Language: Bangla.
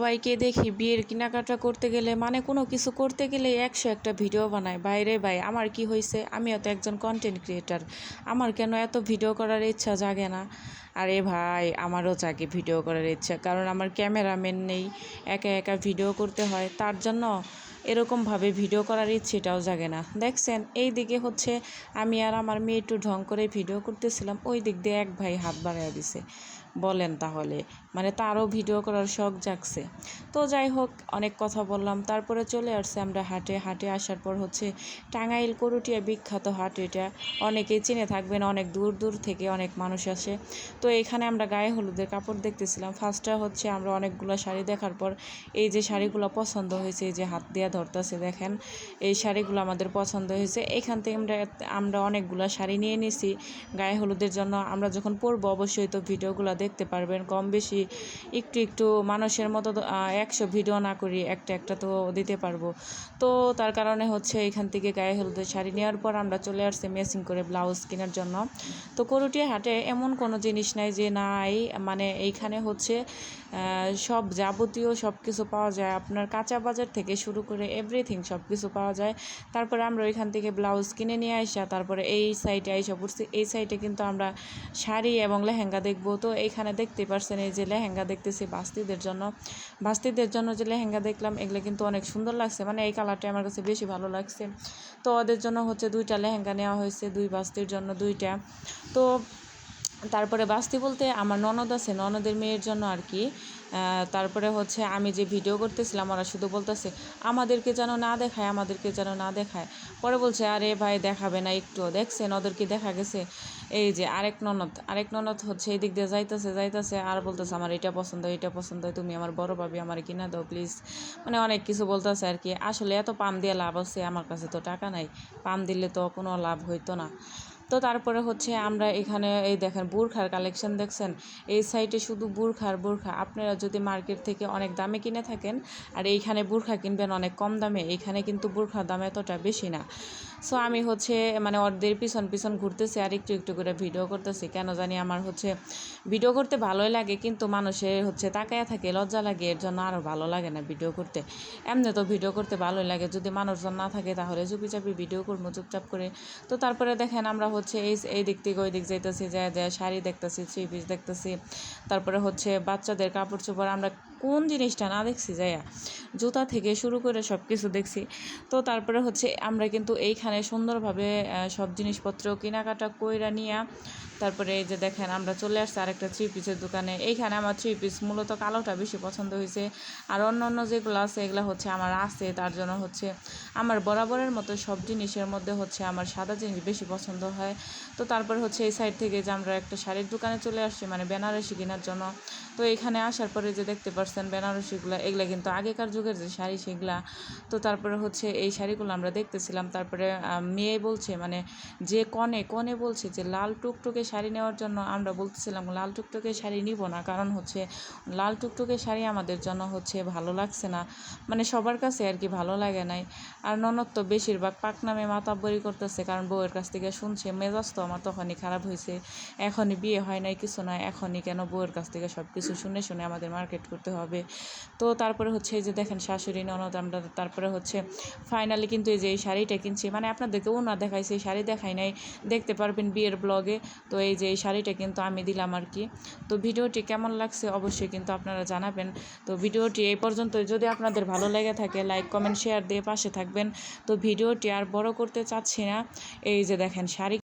সবাইকে দেখি বিয়ের কেনাকাটা করতে গেলে মানে কোনো কিছু করতে গেলে একশো একটা ভিডিও বানায়। বাইরে ভাই, আমার কি হয়েছে আমিও তো একজন কন্টেন্ট ক্রিয়েটার আমার কেন এত ভিডিও করার ইচ্ছা জাগে না? আরে ভাই, আমারও জাগে ভিডিও করার ইচ্ছা, কারণ আমার ক্যামেরাম্যান নেই, একা একা ভিডিও করতে হয়। তার জন্য এরকমভাবে ভিডিও করার ইচ্ছেটাও জাগে না। দেখছেন, এই দিকে হচ্ছে আমি আর আমার মেয়ে একটু ঢং করে ভিডিও করতেছিলাম, ওই দিক দিয়ে এক ভাই হাত বাড়াইয়া দিছে। বলেন তাহলে। মানে তারও ভিডিও করার শখ জাগছে। তো যাই হোক, অনেক কথা বললাম। তারপরে চলে আসছে আমরা হাটে। হাটে আসার পর হচ্ছে টাঙ্গাইল করুটিয়া বিখ্যাত হাট এটা। অনেকেই চিনে থাকবেন, অনেক দূর দূর থেকে অনেক মানুষ আসে। তো এখানে আমরা গায়ে হলুদের কাপড় দেখতেছিলাম। ফার্স্টটা হচ্ছে আমরা অনেকগুলো শাড়ি দেখার পর এই যে শাড়িগুলো পছন্দ হয়েছে, এই যে হাত দিয়ে ধরতেছে দেখেন, এই শাড়িগুলো আমাদের পছন্দ হয়েছে। এখান থেকে আমরা আমরা অনেকগুলো শাড়ি নিয়ে নিছি। গায়ে হলুদের জন্য আমরা যখন পরবো অবশ্যই তো ভিডিওগুলো দেখতে পারবেন। কম বেশি একটু একটু মানুষের মতো একশো ভিডিও না করি একটা একটা তো দিতে পারব। তো তার কারণে হচ্ছে এখান থেকে গায়ে হলুদের শাড়ি নেওয়ার পর আমরা চলে আসছি মেসিং করে ব্লাউজ কেনার জন্য। তো করুটিয়া হাটে এমন কোনো জিনিস নাই যে নাই মানে এইখানে হচ্ছে সব যাবতীয় সব কিছু পাওয়া যায়। আপনার কাঁচা বাজার থেকে শুরু করে এভরিথিং সব কিছু পাওয়া যায়। তারপরে আমরা ওইখান থেকে ব্লাউজ কিনে নিয়ে আসা, তারপরে এই সাইডে আইসা পড়ছি। এই সাইডে কিন্তু আমরা শাড়ি এবং লেহেঙ্গা দেখব। তো এইখানে দেখতে পারছেন এই যে লেহেঙ্গা দেখতেছি বাস্তিদের জন্য। বাস্তিদের জন্য যে লেহেঙ্গা দেখলাম, এগুলো কিন্তু অনেক সুন্দর লাগছে। মানে এই কালারটা আমার কাছে বেশি ভালো লাগছে। তো ওদের জন্য হচ্ছে দুইটা লেহেঙ্গা নেওয়া হয়েছে, দুই বাস্তির জন্য দুইটা। তো তারপরে বাস্তি বলতে আমার ননদ আছে, ননদের মেয়ের জন্য আর কি। তারপরে হচ্ছে আমি যে ভিডিও করতেছিলাম, ওরা শুধু বলতেছে, আমাদেরকে যেন না দেখায়, আমাদেরকে যেন না দেখায়। পরে বলছে, আরে ভাই, দেখাবে না একটু দেখছেন, ওদেরকে দেখা গেছে। এই যে আরেক ননদ আরেক ননদ হচ্ছে এই দিক দিয়ে যাইতেছে যাইতেছে, আর বলতেছে, আমার এটা পছন্দ এটা পছন্দ হয় তুমি আমার বড় ভাবি, আমার কিনা দাও, প্লিজ। মানে অনেক কিছু বলতেছে আর কি। আসলে এত পাম দিয়ে লাভ আছে, আমার কাছে তো টাকা নাই। পাম দিলে তো কোনো লাভ হইতো না। তো তারপরে হচ্ছে আমরা এখানে এই দেখেন বুরখার কালেকশন দেখছেন? এই সাইটে শুধু বুরখার, বুরখা। আপনারা যদি মার্কেট থেকে অনেক দামে কিনে থাকেন, আর এইখানে বুরখা কিনবেন অনেক কম দামে, এইখানে কিন্তু বুরখার দাম এতটা বেশি না। সো আমি হচ্ছে মানে ওদের পিছন পিছন ঘুরতেছি, আর একটু একটু করে ভিডিও করতেছি। কেন জানি আমার হচ্ছে ভিডিও করতে ভালোই লাগে, কিন্তু মানুষের হচ্ছে তাকায়া থাকে, লজ্জা লাগে, এর জন্য আরও ভালো লাগে না ভিডিও করতে। এমনি তো ভিডিও করতে ভালোই লাগে, যদি মানুষজন না থাকে তাহলে চুপি চাপি ভিডিও করব, চুপচাপ করে। তো তারপরে দেখেন আমরা হচ্ছে এই এই দিক থেকে ওই দিক যাইতেছি, যায় যায় শাড়ি দেখতেছি, থ্রি পিস দেখতেছি। তারপরে হচ্ছে বাচ্চাদের কাপড় চোপড় আমরা কোন জিনিসটা না দেখছি যাইয়া জুতা থেকে শুরু করে সব কিছু দেখছি। তো তারপরে হচ্ছে আমরা কিন্তু এইখানে সুন্দরভাবে সব জিনিসপত্র কেনাকাটা কইরা নিয়া, তারপরে এই যে দেখেন আমরা চলে আসছি আরেকটা থ্রি পিসের দোকানে। এইখানে আমার থ্রি পিস মূলত কালোটা বেশি পছন্দ হয়েছে আর অন্য অন্য যেগুলো আছে, এগুলো হচ্ছে আমার আছে, তার জন্য হচ্ছে আমার বরাবরের মতো সব জিনিসের মধ্যে হচ্ছে আমার সাদা জিনিস বেশি পছন্দ হয়। তো তারপর হচ্ছে এই সাইড থেকে যে আমরা একটা শাড়ির দোকানে চলে আসছি মানে বেনারসি কেনার জন্য। তো এখানে আসার পরে যে দেখতে পারছেন বেনারসিগুলো এগুলো কিন্তু আগেকার যুগের যে শাড়ি সেগুলা। তো তারপরে হচ্ছে এই শাড়িগুলো আমরা দেখতেছিলাম। তারপরে মেয়ে বলছে মানে যে কনে কনে বলছে যে লাল টুকটুকে শাড়ি নেওয়ার জন্য আমরা বলতেছিলাম, লাল টুকটুকে শাড়ি নিব না। কারণ হচ্ছে লাল টুকটুকে শাড়ি আমাদের জন্য হচ্ছে ভালো লাগছে না। মানে সবার কাছে আর কি ভালো লাগে নাই। আর ননদ তো বেশিরভাগ পাকনামে মাতাব্বরি করতেছে, কারণ বউয়ের কাছ থেকে শুনছে, মেজাজ তো আমার তখনই খারাপ হয়েছে। এখনই বিয়ে হয় নাই, কিছু নয় এখনই কেন বউয়ের কাছ থেকে সব কিছু শুনে শুনে আমাদের মার্কেট করতে হবে। তো তারপরে হচ্ছে এই যে দেখেন শাশুড়ি, ননদ, আমরা তারপরে হচ্ছে ফাইনালি কিন্তু এই যে এই শাড়িটা কিনছি। মানে আপনাদেরকেও না দেখাইছি, এই শাড়ি দেখাই নাই। দেখতে পারবেন বিয়ের ব্লগে তো এই যে এই শাড়িটা কিন্তু আমি দিলাম আর কি। তো ভিডিওটি কেমন লাগছে অবশ্যই কিন্তু আপনারা জানাবেন। তো ভিডিওটি এই পর্যন্ত। যদি আপনাদের ভালো লেগে থাকে লাইক কমেন্ট শেয়ার দিয়ে পাশে থাকবেন। তো ভিডিওটি আর বড় করতে চাচ্ছি না। এই যে দেখেন শাড়ি